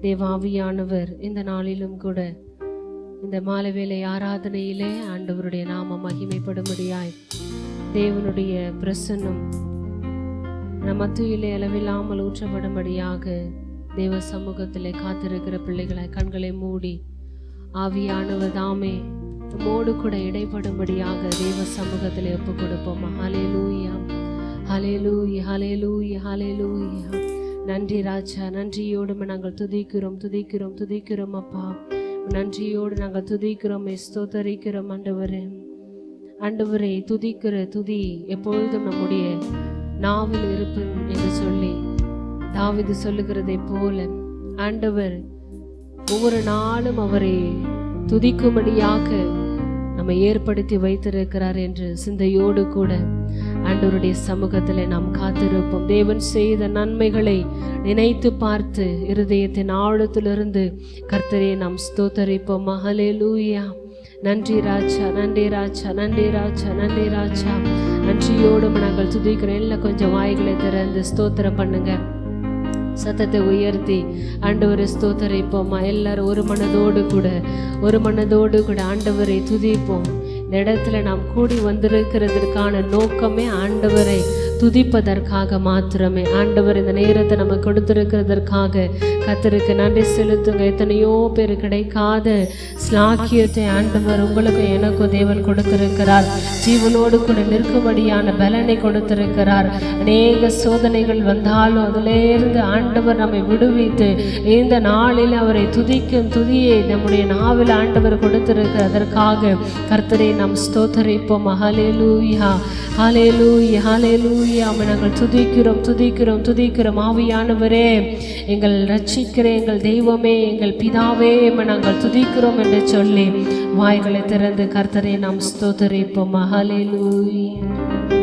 தேவாவியானவர் இந்த நாளிலும் கூட இந்த மாலவேளை ஆராதனையிலே ஆண்டவருடைய நாம மகிமைப்படும்படியாய் தேவனுடைய பிரசன்னம் நம் அளவில்லாமல் ஊற்றப்படும்படியாக தேவ சமூகத்திலே காத்திருக்கிற பிள்ளைகளை கண்களை மூடி ஆவியானவர் தாமே நம்மோடு கூட இடைப்படும்படியாக தேவ சமூகத்திலே ஒப்பு கொடுப்போம் ஹalleluya ஹalleluya ஹலே லூயா நன்றி ராஜா நன்றியோடு நாங்கள் துதிக்கிறோம் துதிக்கிறோம் துதிக்கிறோம் அப்பா. நன்றியோடு நாங்கள் துதிக்கிறோம் ஸ்தோத்தரிக்கிறோம் ஆண்டவரே. ஆண்டவரை துதிக்கிற துதி எப்பொழுதும் நம்முடைய நாவில் இருப்பேன் என்று சொல்லி தாவிது சொல்லுகிறதை போல ஆண்டவர் ஒவ்வொரு நாளும் அவரை துதிக்கும்படியாக நம்ம ஏற்படுத்தி வைத்திருக்கிறார் என்று சிந்தையோடு கூட ஆண்டவருடைய சமூகத்தில் நாம் காத்திருப்போம். தேவன் செய்த நன்மைகளை நினைத்து பார்த்து இருதயத்தின் ஆழத்திலிருந்து கர்த்தரை நாம் ஸ்தோத்தரிப்போம். மகளே லூயா நன்றி ராஜா நன்றி ராஜா நன்றி ராஜா நன்றி ராஜா. நன்றியோடு நாங்கள் துதிக்கிறோம். எல்லாம் கொஞ்சம் வாய்களை திறந்து ஸ்தோத்திரம் பண்ணுங்க. சத்தத்தை உயர்த்தி ஆண்டவரை ஸ்தோத்தரிப்போமா? எல்லாரும் ஒரு மனதோடு கூட ஒரு மனதோடு கூட ஆண்டவரை துதிப்போம். இந்த இடத்துல நாம் கூடி வந்திருக்கிறதுக்கான நோக்கமே ஆண்டவரை. துதிப்பதற்காக மாத்திரமே. ஆண்டவர் இந்த நேரத்தை நம்ம கொடுத்துருக்கிறதற்காக கத்தருக்கு நன்றி செலுத்துங்க. எத்தனையோ பேர் கிடைக்காத ஸ்லாக்கியத்தை ஆண்டவர் உங்களுக்கும் எனக்கும் தேவன் கொடுத்திருக்கிறார். ஜீவனோடு கூட நிற்கும்படியான பலனை கொடுத்திருக்கிறார். அநேக சோதனைகள் வந்தாலும் அதிலேருந்து ஆண்டவர் நம்மை விடுவித்து இந்த நாளில் அவரை துதிக்கும் துதியை நம்முடைய நாவில் ஆண்டவர் கொடுத்திருக்கிறதற்காக கர்த்தரை நாம் ஸ்தோத்தரிப்போம். ஹalleluya ஹalleluya ஹalleluya. ஆமென் நாங்கள் துதிக்கிறோம் துதிக்கிறோம் துதிக்கிறோம். ஆவியானவரே எங்கள் ரட்சிக்கிற எங்கள் தெய்வமே எங்கள் பிதாவே நாங்கள் துதிக்கிறோம் என்று சொல்லி வாய்களை திறந்து கர்த்தரை நாம் ஸ்தோத்தரிப்போம். ஹalleluya. தூய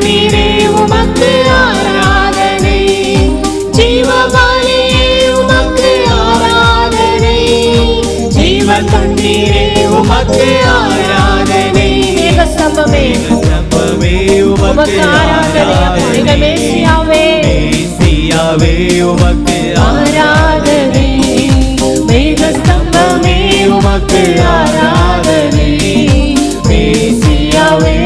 தண்ணீரே உமக்கு ஆராதனை. ஜீவபலியே உமக்கு ஆராதனை. ஜீவன் தண்ணீரே உமக்கு ஆராதனை. ஏகஸ்தம்பமே ஸ்தம்பமே உமக்கு ஆராதனை. மேசியாவே உமக்கு ஆராதனை. மேகஸ்தம்பமே உமக்கு ஆராதனை. மேசியாவே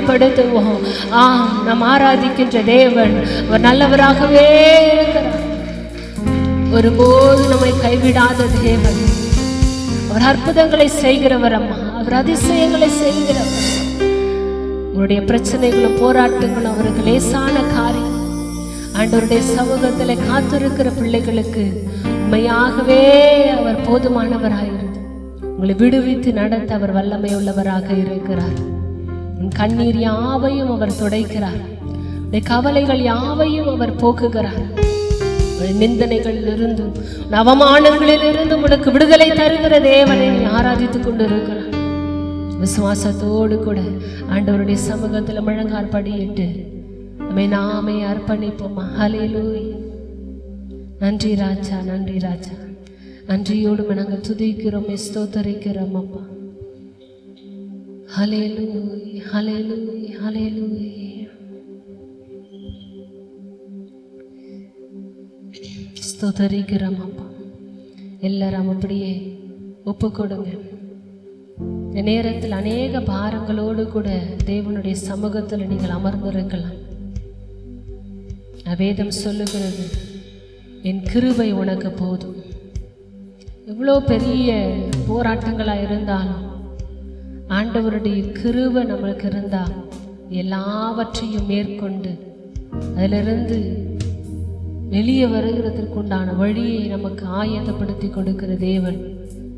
மகிமைப்படுத்துவோம் ஆம் நாம் ஆராதிக்கின்ற தேவன் அவர் நல்லவராகவே இருக்கிறார். ஒருபோது நம்மை கைவிடாத தேவன். அவர் அற்புதங்களை செய்கிறவர் அம்மா. அவர் அதிசயங்களை செய்கிறவர். உங்களுடைய பிரச்சனைகளும் போராட்டங்களும் அவருக்கு லேசான காரியம். ஆண்டவருடைய சமூகத்தில் காத்திருக்கிற பிள்ளைகளுக்கு உண்மையாகவே அவர் போதுமானவராயிருந்தார் உங்களை விடுவித்து நடத்த அவர் வல்லமை உள்ளவராக இருக்கிறார். கண்ணீர் யாவையும் அவர் துடைக்கிறார். உடைய கவலைகள் யாவையும் அவர் போக்குகிறார். நிந்தனைகளிலிருந்தும் நிந்தனைகளிலிருந்து உனக்கு விடுதலை தருகிற தேவனை ஆராதித்துக் கொண்டிருக்கிறார் விசுவாசத்தோடு கூட ஆண்டவருடைய சமூகத்தில் முழங்கார் படியிட்டு நம்மை நாமே அர்ப்பணிப்போம்? ஹalleluya. நன்றி ராஜா நன்றி ராஜா. நன்றியோடு நாங்கள் துதிக்கிறோம் ஸ்தோத்தரிக்கிறோம் அப்பா. Hallelujah, hallelujah, hallelujah. ஸ்தோதரிக்கிறோம் அப்பா. எல்லாரும் அப்படியே ஒப்பு கொடுங்க இந்த நேரத்தில் அநேக பாரங்களோடு கூட தேவனுடைய சமூகத்தில் நீங்கள் அமர்ந்திருக்கலாம். வேதம் சொல்லுகிறது என் கிருபை உனக்கு போதும். எவ்வளோ பெரிய போராட்டங்களாக இருந்தாலும் ஆண்டவருடைய கிருவை நம்மளுக்கு இருந்தால் எல்லாவற்றையும் மேற்கொண்டு அதிலிருந்து வெளியே வருகிறதற்குண்டான வழியை நமக்கு ஆயத்தப்படுத்தி கொடுக்கிற தேவன்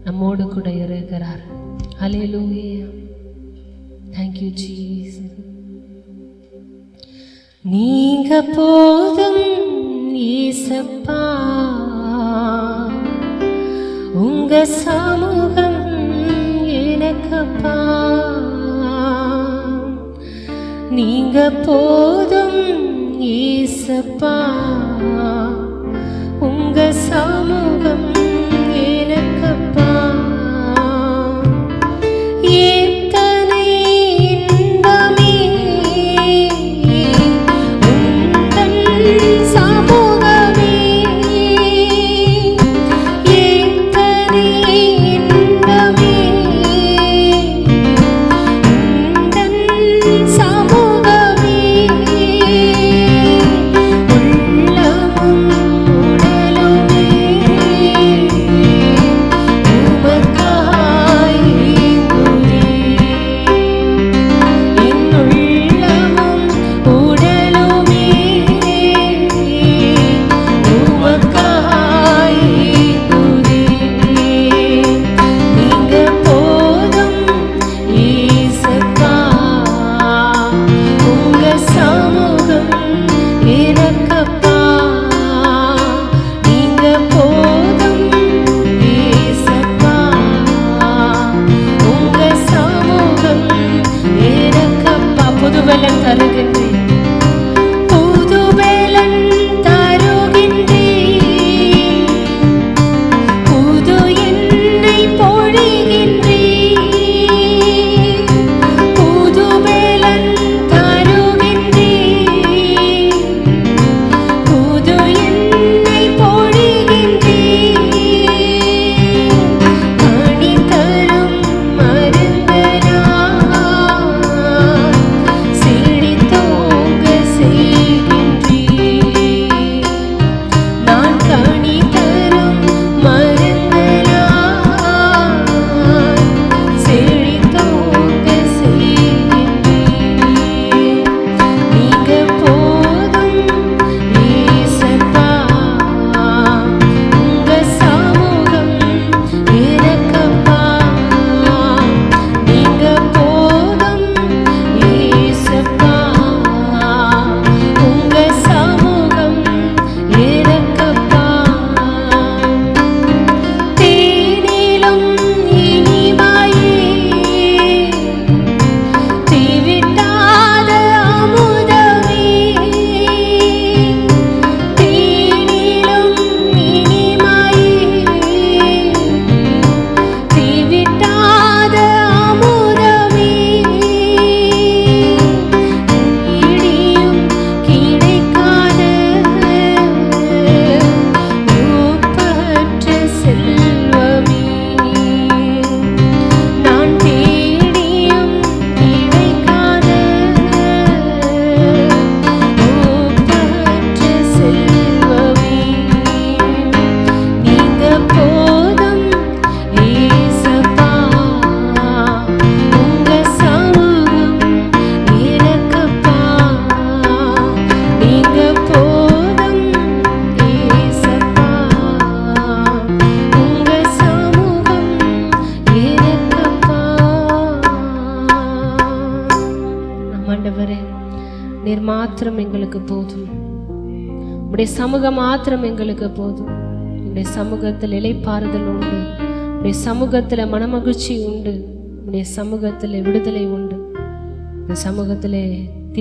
நம்மோடு கூட இருக்கிறார். ஹalleluya thank you ஜீஸ் நீங்க போதும் ஈசப்பா உங்க சமூகம் எனக்கப்பா நீங்க போதும் ஈசப்பா. எங்களுக்கு போதும். உடைய சமூகம் மாத்திரம் எங்களுக்கு போதும். உடைய சமூகத்தில் இலைப்பாறுதல் உண்டு. உடைய சமூகத்தில் மனமகிழ்ச்சி உண்டு. உடைய சமூகத்தில் விடுதலை உண்டு. இந்த சமூகத்திலே